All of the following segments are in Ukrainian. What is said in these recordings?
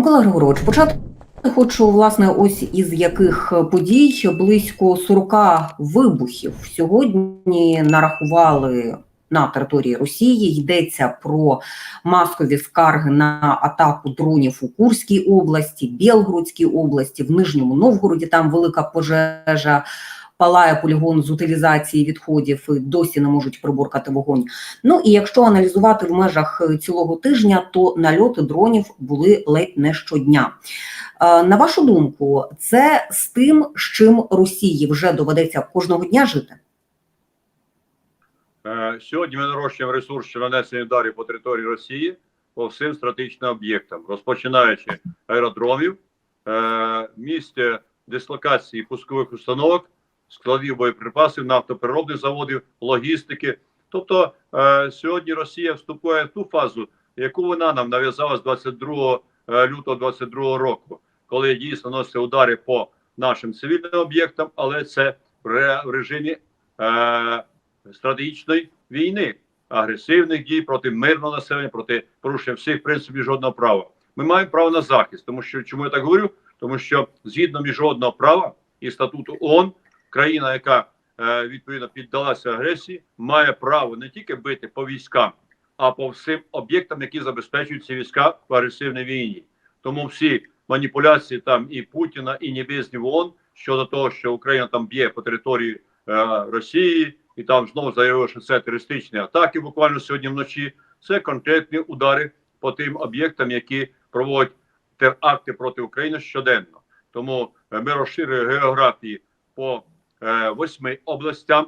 Микола Григорович, почати хочу власне ось із яких подій близько 40 вибухів сьогодні нарахували на території Росії. Йдеться про масові скарги на атаку дронів у Курській області, Білгородській області, в Нижньому Новгороді. Там велика пожежа. Палає полігон з утилізації відходів, досі не можуть приборкати вогонь. Ну і якщо аналізувати в межах е, цілого тижня, то нальоти дронів були ледь не щодня. Е, На вашу думку, це з тим, з чим Росії вже доведеться кожного дня жити? Е, Сьогодні ми нарощуємо ресурс що нанесення ударів по території Росії по всім стратегічним об'єктам, розпочинаючи аеродромів, місце дислокації пускових установок, складів боєприпасів, нафтопереробних заводів, логістики. Тобто е, сьогодні Росія вступає в ту фазу, яку вона нам нав'язала з 22 е, лютого 22 року, коли дійсно носить удари по нашим цивільним об'єктам, але це в ре- в режимі. Е, стратегічної війни, агресивних дій проти мирного населення, проти порушення всіх принципів міжнародного права. Ми маємо право на захист, тому що чому я так говорю? Тому що згідно міжнародного права і статуту ООН, країна, яка е, відповідно піддалася агресії, має право не тільки бити по військам, а по всім об'єктам, які забезпечують ці війська в агресивній війні. Тому всі маніпуляції там і Путіна, і Небесні ООН щодо того, що Україна там б'є по території е, Росії, і там знову заявили, що це терористичні атаки буквально сьогодні вночі. Це конкретні удари по тим об'єктам, які проводять теракти проти України щоденно. Тому е, ми розширюємо географії по восьми областям.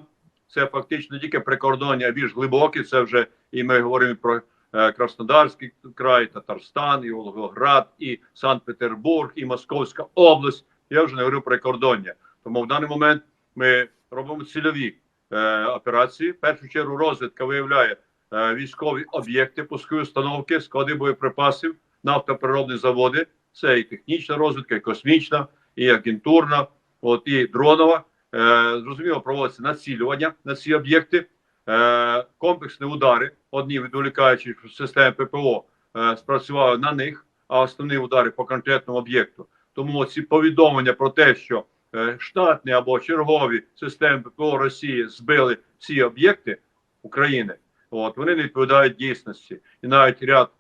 Це фактично тільки прикордоння, більш глибокі. Це вже і ми говоримо про е, Краснодарський край, Татарстан, і Волгоград, і Санкт-Петербург, і Московська область. Я вже не говорю про прикордоння. Тому в даний момент ми робимо цільові е, операції. В першу чергу розвідка виявляє е, військові об'єкти, пускові установки, склади боєприпасів, нафтопереробні заводи. Це і технічна розвідка, і космічна, і агентурна, от і дронова. Е, зрозуміло, проводиться націлювання на ці об'єкти, е, комплексні удари. Одні відволікаючи системи ППО, е, спрацювали на них, а основні удари по конкретному об'єкту. Тому ці повідомлення про те, що штатні або чергові системи ППО Росії збили ці об'єкти України, от вони не відповідають дійсності. І навіть ряд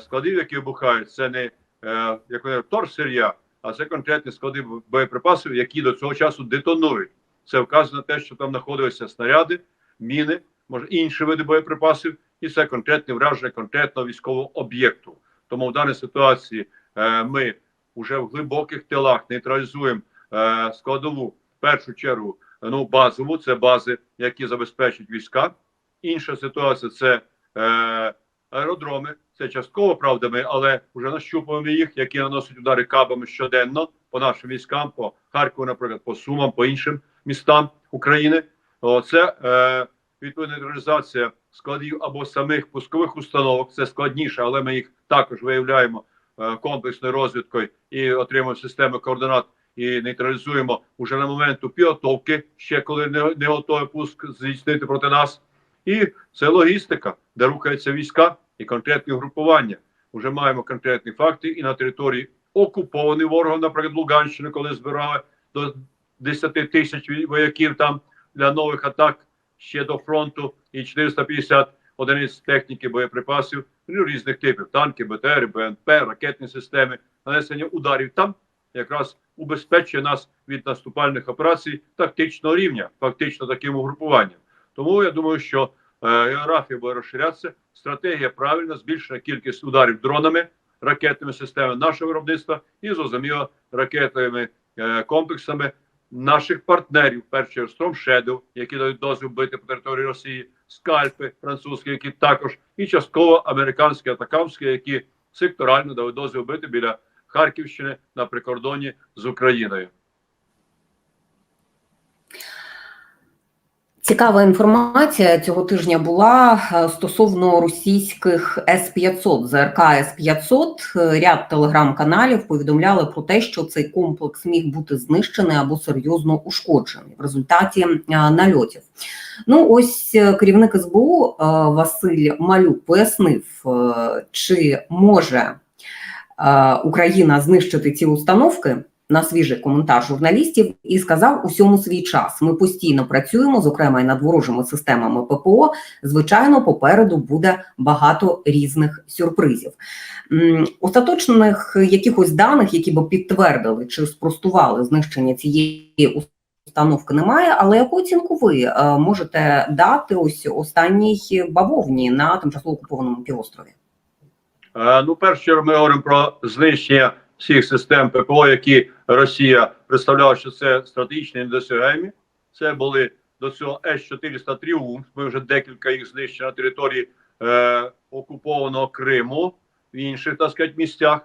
складів, які вибухають, це не як вони торсир'я, а це конкретні склади боєприпасів, які до цього часу детонують. Це вказано на те, що там знаходилися снаряди, міни, може інші види боєприпасів, і це конкретне враження конкретного військового об'єкту. Тому в даній ситуації е, ми вже в глибоких тилах нейтралізуємо е, складову в першу чергу ну базову, це бази, які забезпечують війська. Інша ситуація це е, аеродроми. Це частково правда, ми, але вже нащупуємо їх, які наносять удари кабами щоденно по нашим військам, по Харкову, наприклад, по Сумам, по іншим містам України. Це е, відповідна нейтралізація складів або самих пускових установок. Це складніше, але ми їх також виявляємо е, комплексною розвідкою і отримуємо системи координат і нейтралізуємо уже на моменту підготовки, ще коли не, не готовий пуск здійснити проти нас. І це логістика, де рухаються війська і конкретні групування. Уже маємо конкретні факти і на території окупованих ворогом, наприклад, Луганщини, коли збирали до 10 тисяч вояків там для нових атак ще до фронту, і 450 одиниць техніки боєприпасів ну, різних типів: танки, БТР, БНП, ракетні системи, нанесення ударів там якраз убезпечує нас від наступальних операцій тактичного рівня, фактично таким угрупуванням. Тому я думаю, що е, географія буде розширятися. Стратегія правильна, збільшена кількість ударів дронами, ракетними системами нашого виробництва і зрозуміло ракетними е, комплексами наших партнерів, перший Storm Shadow, які дають дозвіл бити по території Росії, скальпи французькі, які також і частково американські атакамські, які секторально дають дозвіл бити біля Харківщини на прикордоні з Україною. Цікава інформація цього тижня була е, стосовно російських С-500, ЗРК С-500. Е, Ряд телеграм-каналів повідомляли про те, що цей комплекс міг бути знищений або серйозно ушкоджений в результаті е, нальотів. Ну, ось керівник СБУ Василь Малюк пояснив, чи може Україна знищити ці установки. На свіжий коментар журналістів і сказав усьому свій час. Ми постійно працюємо, зокрема і над ворожими системами ППО. Звичайно, попереду буде багато різних сюрпризів. Остаточних якихось даних, які б підтвердили чи спростували знищення цієї установки, немає. Але яку оцінку ви е, можете дати ось останній бавовні на тимчасово окупованому півострові? Е, Ну, перш ми говоримо про знищення всіх систем ППО, які Росія представляла, що це стратегічні недосягаємі. Це були до цього С-400 Тріумф. Ми вже декілька їх знищили на території е, окупованого Криму в інших, так сказати, місцях.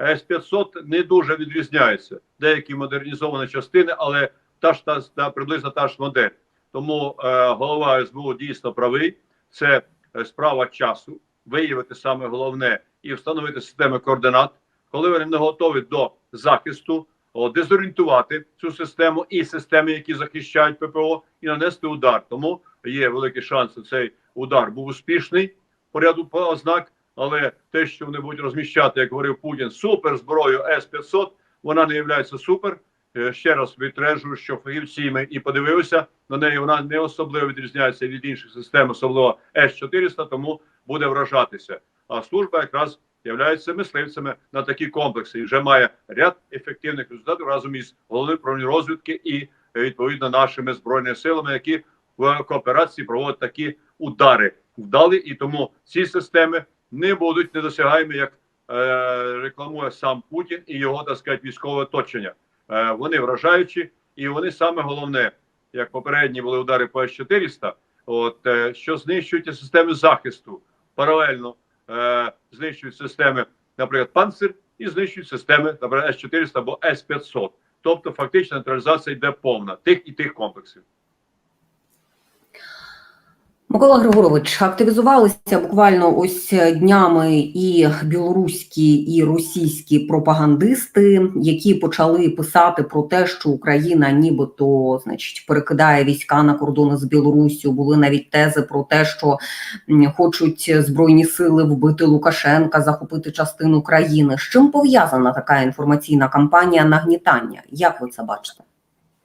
С-500 не дуже відрізняється. Деякі модернізовані частини, але та ж та, та приблизно та ж модель. Тому е, голова СБУ дійсно правий. Це е, справа часу виявити саме головне і встановити системи координат, коли вони не готові до захисту, дезорієнтувати цю систему і системи, які захищають ППО, і нанести удар. Тому є великий шанс, що цей удар був успішний по ряду ознак. Але те, що вони будуть розміщати, як говорив Путін, супер зброю С-500, вона не є супер. Е, Ще раз відтверджую, що фахівці ми і подивилися на неї. Вона не особливо відрізняється від інших систем, особливо С-400, тому буде вражатися. А служба якраз являється мисливцями на такі комплекси і вже має ряд ефективних результатів разом із головною управлінням розвідки і е, відповідно нашими збройними силами, які в кооперації проводять такі удари вдалі, і тому ці системи не будуть недосягаємі, як е, рекламує сам Путін і його так сказати, військове оточення. Е, вони вражаючі, і вони саме головне, як попередні були удари по С-400, от е, що знищують системи захисту паралельно е, знищують системи, наприклад, панцир і знищують системи, наприклад, С-400 або С-500. Тобто, фактично нейтралізація йде повна тих і тих комплексів. Микола Григорович, активізувалися буквально ось днями і білоруські, і російські пропагандисти, які почали писати про те, що Україна нібито значить перекидає війська на кордони з Білоруссю. Були навіть тези про те, що хочуть збройні сили вбити Лукашенка, захопити частину країни. З чим пов'язана така інформаційна кампанія нагнітання? Як ви це бачите?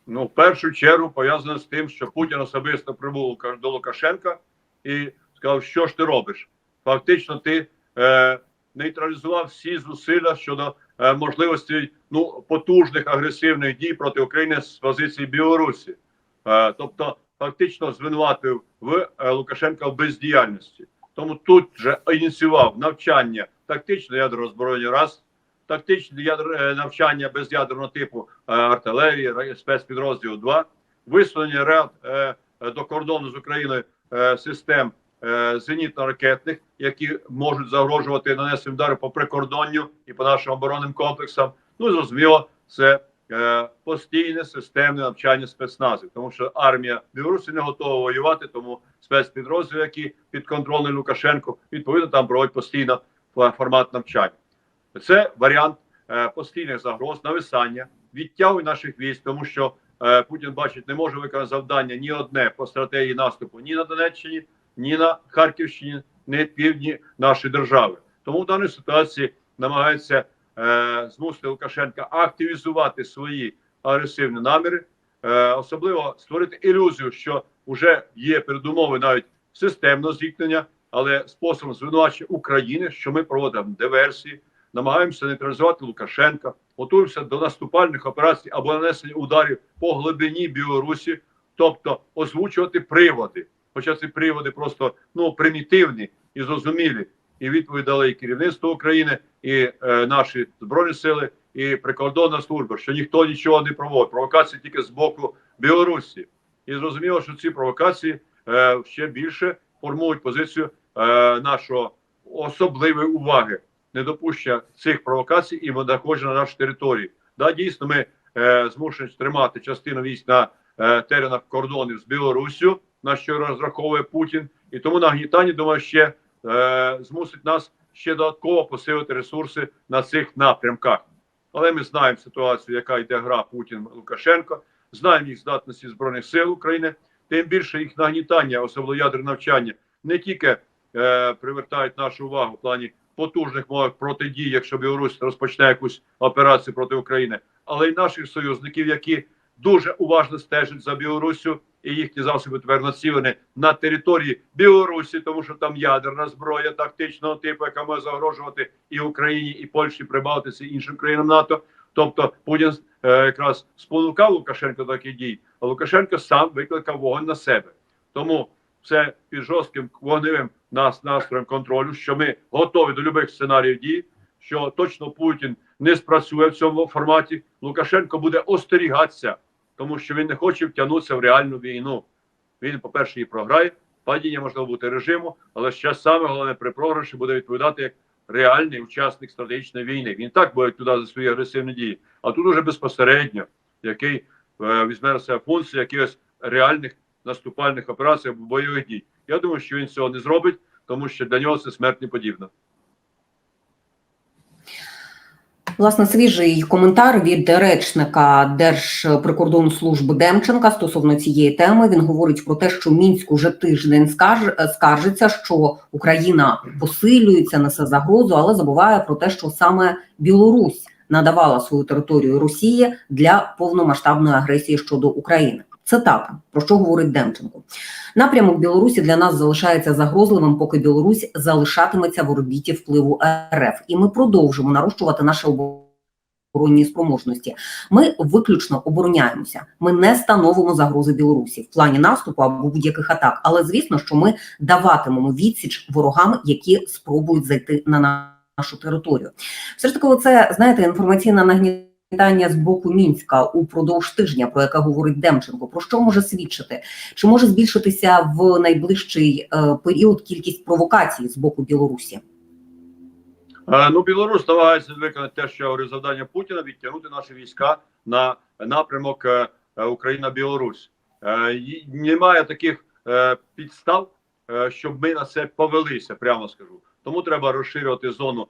Ну, в першу чергу пов'язано з тим, що Путін особисто прибув до Лукашенка і сказав, що ж ти робиш? Фактично, ти е, нейтралізував всі зусилля щодо е, можливості ну, потужних агресивних дій проти України з позиції Білорусі. Е, тобто, фактично звинуватив в е, Лукашенка в бездіяльності. Тому тут же ініціював навчання тактичного ядерного озброєння раз, тактичне ядер... е, навчання безядерного типу е, артилерії, спецпідрозділу 2, висунення ряд е, до кордону з Україною систем зенітно-ракетних, які можуть загрожувати нанесення удари по прикордонню і по нашим оборонним комплексам. Ну зрозуміло, це постійне системне навчання спецназів, тому що армія Білорусі не готова воювати, тому спецпідрозділи, які підконтрольні Лукашенку, відповідно там проводять постійно формат навчання. Це варіант е, постійних загроз, нависання, відтягу наших військ, тому що е, Путін бачить, не може виконати завдання ні одне по стратегії наступу ні на Донеччині, ні на Харківщині, ні півдні нашої держави. Тому в даній ситуації намагається е, змусити Лукашенка активізувати свої агресивні наміри, особливо створити ілюзію, що вже є передумови навіть системного зіткнення, але способом звинувачення України, що ми проводимо диверсії, намагаємося нейтралізувати Лукашенка, готуємося до наступальних операцій або нанесення ударів по глибині Білорусі, тобто озвучувати приводи. Хоча ці приводи просто ну примітивні і зрозумілі, і відповідь дали і керівництво України, і е, наші збройні сили, і прикордонна служба, що ніхто нічого не проводить. Провокації тільки з боку Білорусі. І зрозуміло, що ці провокації е, ще більше формують позицію е, нашого особливої уваги недопущення цих провокацій і надходження на нашу територію. Да, дійсно, ми е, змушені тримати частину військ на е, теренах кордонів з Білоруссю, на що розраховує Путін, і тому нагнітання, думаю, ще е, змусить нас ще додатково посилити ресурси на цих напрямках. Але ми знаємо ситуацію, яка йде гра Путін Лукашенко, знаємо їх здатності збройних сил України. Тим більше їх нагнітання, особливо ядерне навчання, не тільки е, привертають нашу увагу в плані потужних мовах протидії, якщо Білорусь розпочне якусь операцію проти України, але й наших союзників, які дуже уважно стежать за Білоруссю, і їхні засоби тепер націлені на території Білорусі, тому що там ядерна зброя тактичного типу, яка може загрожувати і Україні, і Польщі, Прибалтиці, і іншим країнам НАТО. Тобто Путін е, якраз спонукав Лукашенко до таких дій, а Лукашенко сам викликав вогонь на себе. Тому це під жорстким вогневим нас настроєм контролю, що ми готові до будь-яких сценаріїв дій, що точно Путін не спрацює в цьому форматі. Лукашенко буде остерігатися, тому що він не хоче втягнутися в реальну війну. Він, по-перше, і програє, падіння можливо бути режиму, але ще саме головне при програші буде відповідати як реальний учасник стратегічної війни. Він так буде відповідати за свої агресивні дії, а тут уже безпосередньо, який е, візьме на себе функцію якихось реальних наступальних операцій або бойових дій. Я думаю, що він цього не зробить, тому що для нього це смерть не. Власне, свіжий коментар від речника Держприкордонслужби Демченка стосовно цієї теми. Він говорить про те, що Мінськ уже тиждень скарж- скаржиться, що Україна посилюється, несе загрозу, але забуває про те, що саме Білорусь надавала свою територію Росії для повномасштабної агресії щодо України. Цитата про що говорить Демченко. Напрямок Білорусі для нас залишається загрозливим, поки Білорусь залишатиметься в орбіті впливу РФ, і ми продовжимо нарощувати наші оборонні спроможності. Ми виключно обороняємося. Ми не становимо загрози Білорусі в плані наступу або будь-яких атак. Але звісно, що ми даватимемо відсіч ворогам, які спробують зайти на нашу територію. Все ж таки, це знаєте, інформаційна нагнітання питання з боку мінська упродовж тижня, про яке говорить Демченко, про що може свідчити? Чи може збільшитися в найближчий е, період кількість провокацій з боку Білорусі? Е, Ну, Білорусь намагається виконати те, що я завдання Путіна відтягнути наші війська на напрямок е, Україна-Білорусь. Немає таких підстав, щоб ми на це повелися, прямо скажу. Тому треба розширювати зону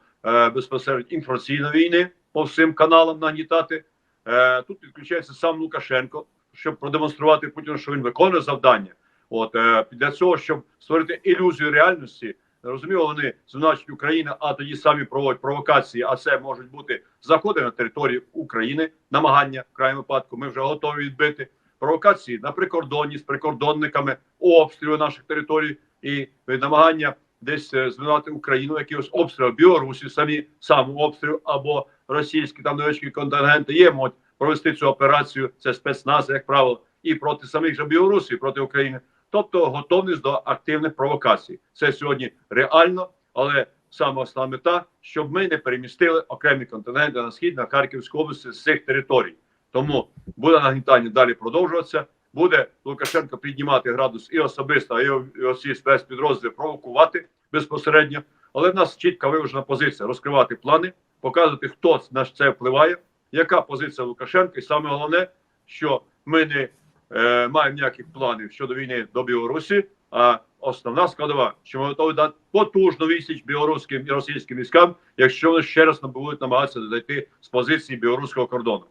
безпосередньо інформаційної війни по всім каналам нагнітати. Е, Тут підключається сам Лукашенко, щоб продемонструвати Путіну, що він виконує завдання. От е, для цього, щоб створити ілюзію реальності. Розуміло, вони звинувачують Україну, а тоді самі проводять провокації. А це можуть бути заходи на територію України, намагання в крайньому випадку. Ми вже готові відбити провокації на прикордонні з прикордонниками, обстріли наших територій і намагання десь е, звинувати Україну, якихось обстрілів Білорусі, самі сам обстріл або російські там невеличкі контингенти є, можуть провести цю операцію. Це спецназ, як правило, і проти самих же Білорусі, і проти України. Тобто готовність до активних провокацій. Це сьогодні реально, але саме основна мета, щоб ми не перемістили окремі континенти на схід на Харківську область з цих територій. Тому буде нагнітання далі продовжуватися. Буде Лукашенко піднімати градус і особисто, і усі спецпідрозділи провокувати безпосередньо. Але в нас чітка виважена позиція розкривати плани, показувати, хто на це впливає, яка позиція Лукашенка, і саме головне, що ми не е, маємо ніяких планів щодо війни до Білорусі. А основна складова, що ми готові дати потужну відсіч білоруським і російським військам, якщо вони ще раз будуть намагатися зайти з позиції білоруського кордону.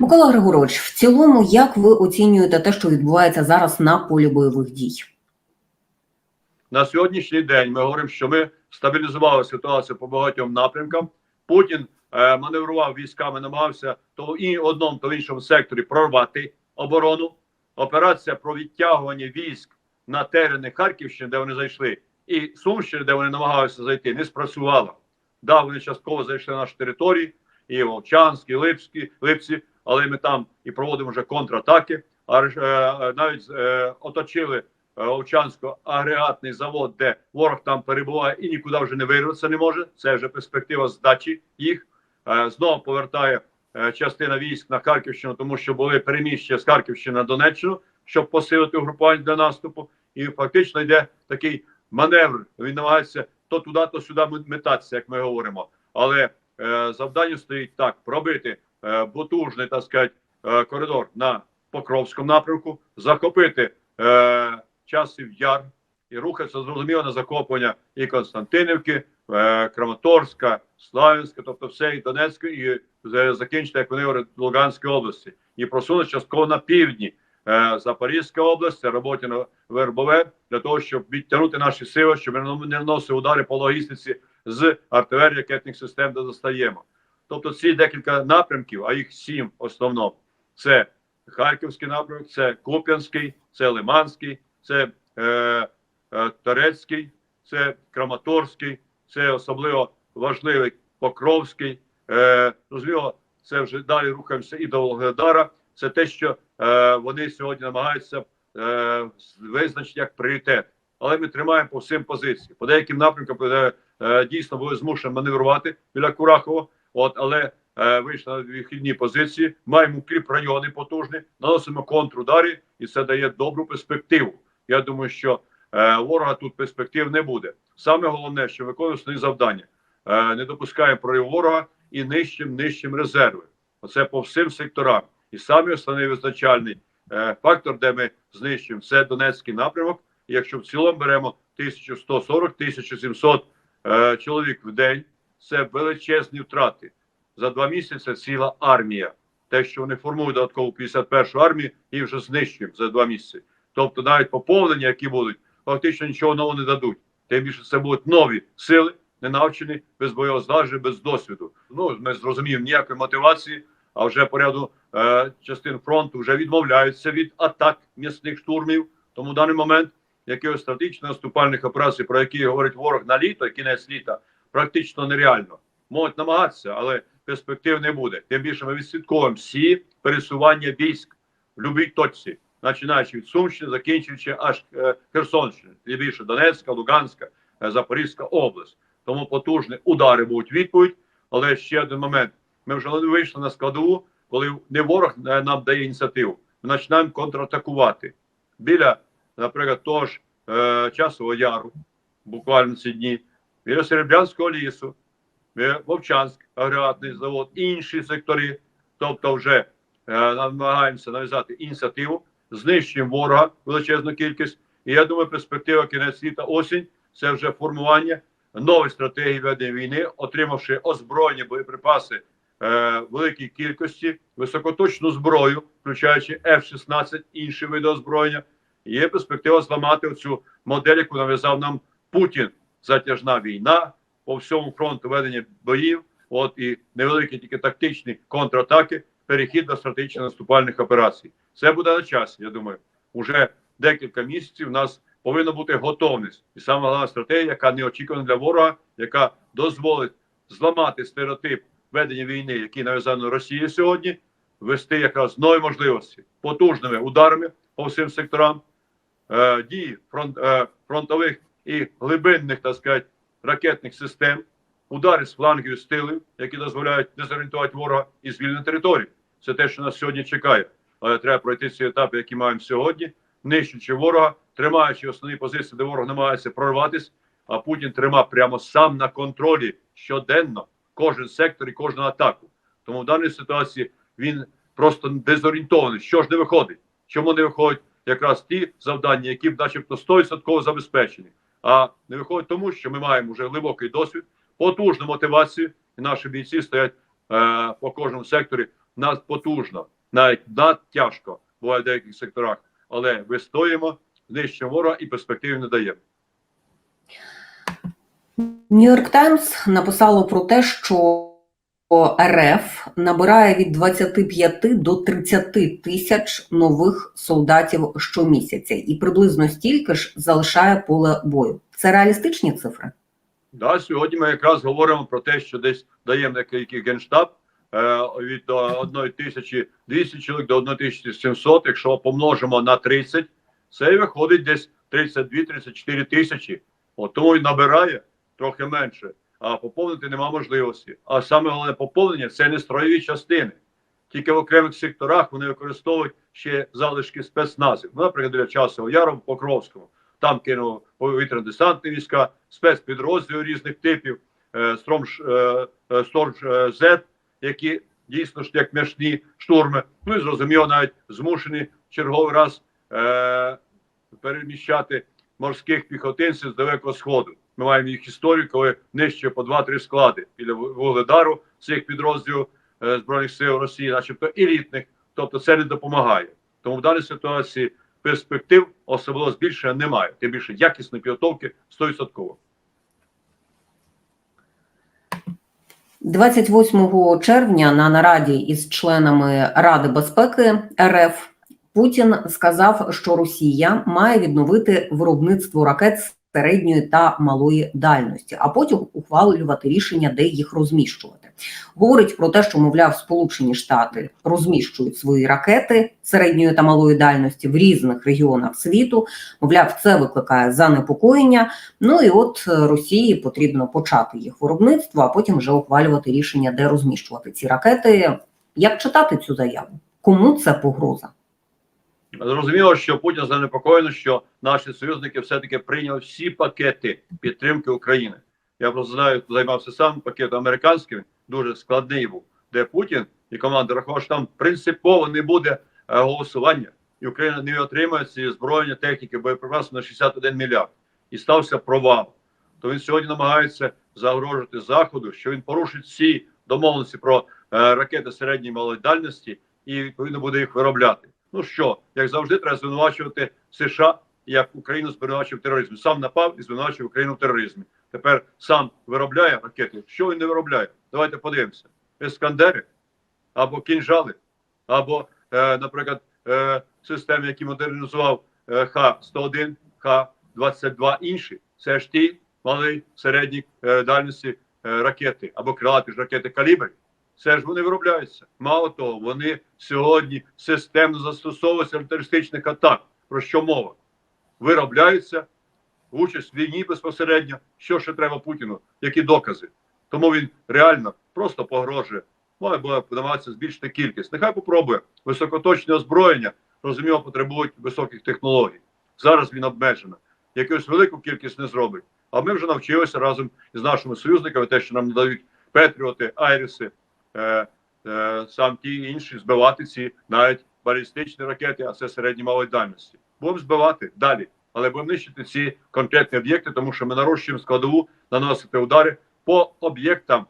Микола Григорович, в цілому, як ви оцінюєте те, що відбувається зараз на полі бойових дій? На сьогоднішній день ми говоримо, що ми стабілізували ситуацію по багатьом напрямкам. Путін е, маневрував військами, намагався то і в одному, то в іншому секторі прорвати оборону. Операція про відтягування військ на терени Харківщини, де вони зайшли, і Сумщини, де вони намагалися зайти, не спрацювала. Да, вони частково зайшли на наші території, і Вовчанськ, і Липські, Липці, але ми там і проводимо вже контратаки. А е, навіть е, оточили Овчансько агрегатний завод, де ворог там перебуває і нікуди вже не вирватися не може. Це вже перспектива здачі їх. Е, Знову повертає е, частина військ на Харківщину, тому що були переміщення з Харківщини на Донеччину, щоб посилити угрупування для наступу. І фактично йде такий маневр. Він намагається то туди, то сюди метатися, як ми говоримо. Але е, завдання стоїть так: пробити е, потужний так сказати, е, коридор на Покровському напрямку, захопити. Е, часів яр і рухатися зрозуміло на захоплення і Константинівки, е, Краматорська, Славянська, тобто все і Донецька, і закінчити, як вони говорять, Луганської області, і просунути частково на півдні. е, Запорізька область, це Роботіно Вербове, для того, щоб відтягнути наші сили, щоб ми не наносили удари по логістиці з артилерії ракетних систем, де достаємо. Тобто ці декілька напрямків, а їх сім в основному, це Харківський напрямок, це Куп'янський, це Лиманський, це е, е, Торецький, це Краматорський, це особливо важливий Покровський. Е, розуміло, це вже далі рухаємося і до Волгодара. Це те, що е, вони сьогодні намагаються е, визначити як пріоритет. Але ми тримаємо по всім позиції. По деяким напрямкам е, е, дійсно були змушені маневрувати біля Курахова. От, але е, вийшли на вихідні позиції. Маємо укріп райони потужні, наносимо контрудари, і це дає добру перспективу. Я думаю, що е, ворога тут перспектив не буде. Саме головне, що виконуємо свої завдання, е, не допускаємо прориву ворога і нищим нищим резерви. Оце по всім секторам. І саме основний визначальний е, фактор, де ми знищуємо, це Донецький напрямок. І якщо в цілому беремо 1140-1700 е, чоловік в день, це величезні втрати. За два місяці ціла армія. Те, що вони формують додаткову 51-ю армію, і вже знищуємо за два місяці. Тобто навіть поповнення, які будуть, фактично нічого нового не дадуть. Тим більше це будуть нові сили, не навчені, без злагодження, без досвіду. Ну ми зрозуміємо ніякої мотивації, а вже по ряду е, частин фронту вже відмовляються від атак м'ясних штурмів. Тому в даний момент якихось стратегічних наступальних операцій, про які говорить ворог на літо, кінець літа, практично нереально. Можуть намагатися, але перспектив не буде. Тим більше ми відслідковуємо всі пересування військ в будь-якій точці, починаючи від Сумщини, закінчуючи аж е, Херсонщини, більше Донецька, Луганська, е, Запорізька область. Тому потужні удари будуть відповідь. Але ще один момент: ми вже вийшли на складову, коли не ворог е, нам дає ініціативу. Ми починаємо контратакувати біля, наприклад, того ж е, часового яру, буквально ці дні, біля Серебрянського лісу. Е, Вовчанськ, агрегатний завод, інші сектори. Тобто, вже е, намагаємося нав'язати ініціативу, знищуємо ворога величезну кількість. І я думаю, перспектива кінець літа осінь це вже формування нової стратегії ведення війни, отримавши озброєні боєприпаси е, великій кількості, високоточну зброю, включаючи F-16, інші види озброєння. Є перспектива зламати цю модель, яку нав'язав нам Путін. Затяжна війна по всьому фронту ведення боїв. От і невеликі тільки тактичні контратаки, перехід до стратегічних наступальних операцій. Це буде на часі. Я думаю, уже декілька місяців у нас повинна бути готовність, і саме головна стратегія, яка не очікувана для ворога, яка дозволить зламати стереотип ведення війни, який нав'язаний Росії сьогодні, вести якраз нові можливості потужними ударами по всім секторам, е, дії фронт, е, фронтових і глибинних, так сказати, ракетних систем, удари з флангів з тилів, які дозволяють дезорієнтувати ворога і звільнити територію. Це те, що нас сьогодні чекає. Але треба пройти ці етапи, які маємо сьогодні, нищучи ворога, тримаючи основні позиції, де ворог намагається прорватися, а Путін тримав прямо сам на контролі щоденно кожен сектор і кожну атаку. Тому в даній ситуації він просто дезорієнтований. Що ж не виходить? Чому не виходять якраз ті завдання, які б начебто 100% забезпечені? А не виходить тому, що ми маємо вже глибокий досвід, потужну мотивацію, і наші бійці стоять е, по кожному секторі нас потужно, навіть надтяжко буває в деяких секторах, але вистоїмо, знищуємо ворога і перспективи не даємо. Нью-Йорк Таймс написало про те, що РФ набирає від 25 до 30 тисяч нових солдатів щомісяця, і приблизно стільки ж залишає поле бою. Це реалістичні цифри? Да, сьогодні ми якраз говоримо про те, що десь даємо який генштаб е, від е, 1200 чоловік до 1700, якщо помножимо на 30, це виходить десь 32-34 тисячі. От тому і набирає трохи менше, а поповнити нема можливості. А саме головне поповнення це не строєві частини. Тільки в окремих секторах вони використовують ще залишки спецназів. Ну, наприклад, для часу яру в Покровському. Там кинув повітряно-десантні війська, спецпідрозділи різних типів, е, е, е, Сторж е, Z, які дійсно ж як м'ясні штурми. Ну і зрозуміло, навіть змушені черговий раз переміщати морських піхотинців з далекого сходу. Ми маємо їх історію, коли нижче по 2-3 склади біля вугледару цих підрозділів збройних сил Росії, начебто елітних. Тобто це не допомагає. Тому в даній ситуації перспектив особливо збільшення немає. Тим більше якісної підготовки 100%. 28 червня на нараді із членами Ради безпеки РФ Путін сказав, що Росія має відновити виробництво ракет середньої та малої дальності, а потім ухвалювати рішення, де їх розміщувати. Говорить про те, що мовляв, Сполучені Штати розміщують свої ракети середньої та малої дальності в різних регіонах світу. Мовляв, це викликає занепокоєння. Ну і от е, Росії потрібно почати їх виробництво, а потім вже ухвалювати рішення, де розміщувати ці ракети. Як читати цю заяву? Кому це погроза? Зрозуміло, що Путін занепокоєний, що наші союзники все-таки прийняли всі пакети підтримки України. Я просто знаю, займався сам пакетом американським, дуже складний був, де Путін і команда рахував, що там принципово не буде е, голосування, і Україна не отримає ці збройні техніки, боєприпасів на 61 мільярд. І стався провал. То він сьогодні намагається загрожувати заходу, що він порушить всі домовленості про е, ракети середньої малої дальності і відповідно буде їх виробляти. Ну що, як завжди, треба звинувачувати США, як Україну звинувачив в тероризмі. Сам напав і звинувачив Україну в тероризмі. Тепер сам виробляє ракети. Що він не виробляє? Давайте подивимося: ескандери або кінжали, або, е, наприклад, е, системи, які модернізував е, Х-101, Х-22 інші. Це ж ті мали середні е, дальності е, ракети або крилаті ж ракети калібр. Це ж вони виробляються. Мало того, вони сьогодні системно застосовуються в терористичних атак. Про що мова? Виробляються участь в війні безпосередньо. Що ще треба Путіну? Які докази? Тому він реально просто погрожує. Має було намагатися збільшити кількість. Нехай попробує високоточне озброєння, розуміло, потребують високих технологій. Зараз він обмежено. Якусь велику кількість не зробить. А ми вже навчилися разом із нашими союзниками, те, що нам надають Петріоти, Айріси, е, е, сам ті інші збивати ці навіть балістичні ракети, а це середні малої дальності. Будемо збивати далі, але будемо нищити ці конкретні об'єкти, тому що ми нарощуємо складову наносити удари по об'єктам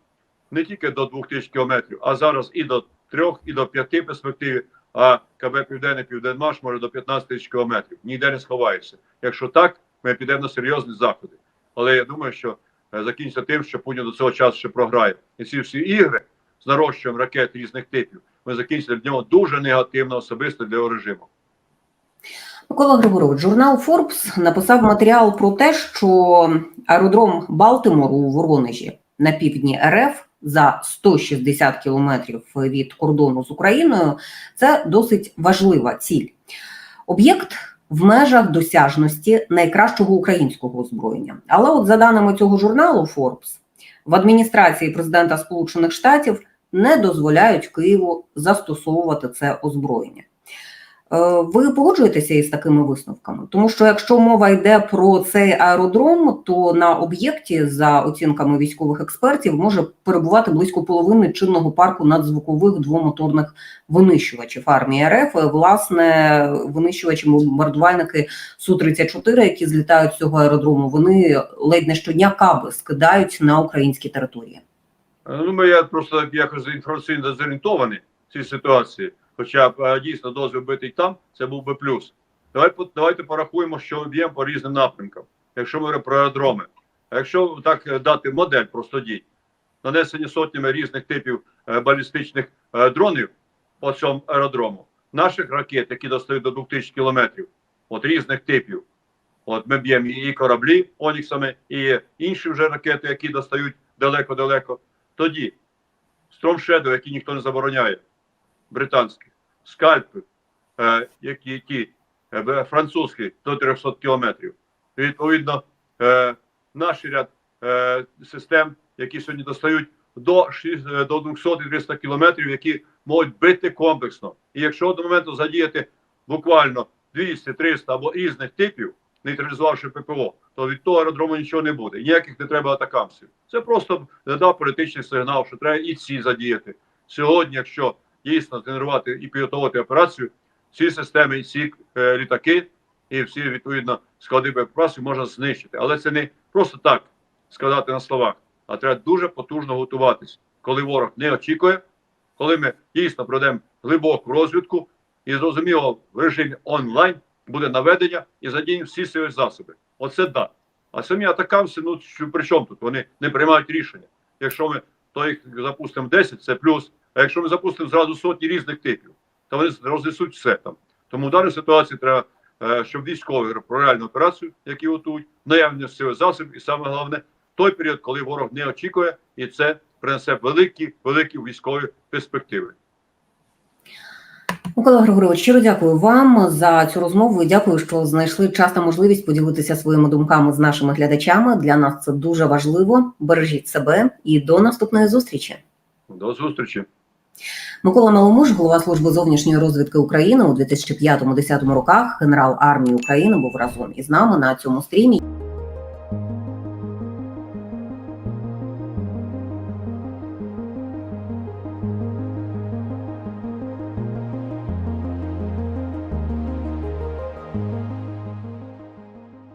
не тільки до 2000 кілометрів, а зараз і до 3, і до 5 перспективі. А КБ Південний Південмаш може до 15 тисяч кілометрів. Ніде не сховаєшся. Якщо так, ми підемо на серйозні заходи. Але я думаю, що е, закінчиться тим, що Путін до цього часу ще програє. І ці всі ігри з нарощуванням ракет різних типів ми закінчили в нього дуже негативно особисто для його режиму. Микола Григорович, журнал Forbes написав матеріал про те, що аеродром Балтимор у Воронежі на півдні РФ за 160 кілометрів від кордону з Україною це досить важлива ціль. Об'єкт в межах досяжності найкращого українського озброєння. Але, от за даними цього журналу Forbes, в адміністрації президента Сполучених Штатів не дозволяють Києву застосовувати це озброєння. Е, Ви погоджуєтеся із такими висновками? Тому що якщо мова йде про цей аеродром, то на об'єкті, за оцінками військових експертів, може перебувати близько половини чинного парку надзвукових двомоторних винищувачів армії РФ. Е, Власне, винищувачі бомбардувальники Су-34, які злітають з цього аеродрому, вони ледь не щодня каби скидають на українські території. Е, Ну, я просто якось інформаційно дезорієнтований в цій ситуації. Хоча е, дійсно дозвіл бити й там, це був би плюс. Давай давайте порахуємо, що ми б'ємо по різним напрямкам. Якщо ми говоримо про аеродроми, а якщо так е, дати модель просто дій, нанесені сотнями різних типів е, балістичних дронів по цьому аеродрому, наших ракет, які достають до 2000 кілометрів, от різних типів. От ми б'ємо і кораблі Оніксами, і інші вже ракети, які достають далеко-далеко. Тоді Стромшедо, який ніхто не забороняє, британські, скальпи, е, які, які е, французькі до 300 кілометрів. І, Відповідно, е, наш ряд систем, які сьогодні достають до, шість- е, до 200-300 кілометрів, які можуть бити комплексно. І якщо до моменту задіяти буквально 200, 300 або різних типів, нейтралізувавши ППО, то від того аеродрому нічого не буде. Ніяких не треба атакамсів. Це просто дав політичний сигнал, що треба і ці задіяти. Сьогодні, якщо дійсно тренувати і підготувати операцію, ці системи, і ці е, літаки, і всі відповідно склади боєприпасів можна знищити. Але це не просто так сказати на словах, а треба дуже потужно готуватись, коли ворог не очікує, коли ми дійсно проведемо глибоку розвідку, і зрозуміло, в режимі онлайн буде наведення і задіяні всі свої засоби. Оце да. А самі атакамси, ну при чому тут? Вони не приймають рішення. Якщо ми то їх запустимо 10, це плюс. А якщо ми запустимо зразу сотні різних типів, то вони рознесуть все там. Тому в даній ситуації треба, е, щоб військові про реальну операцію, які готують, наявність сили засобів, і саме головне той період, коли ворог не очікує, і це принесе великі, великі військові перспективи. Микола Григорович, щиро дякую вам за цю розмову і дякую, що знайшли час та можливість поділитися своїми думками з нашими глядачами. Для нас це дуже важливо. Бережіть себе і до наступної зустрічі. До зустрічі. Микола Маломуш, голова служби зовнішньої розвідки України у 2005-2010 роках, генерал армії України, був разом із нами на цьому стрімі.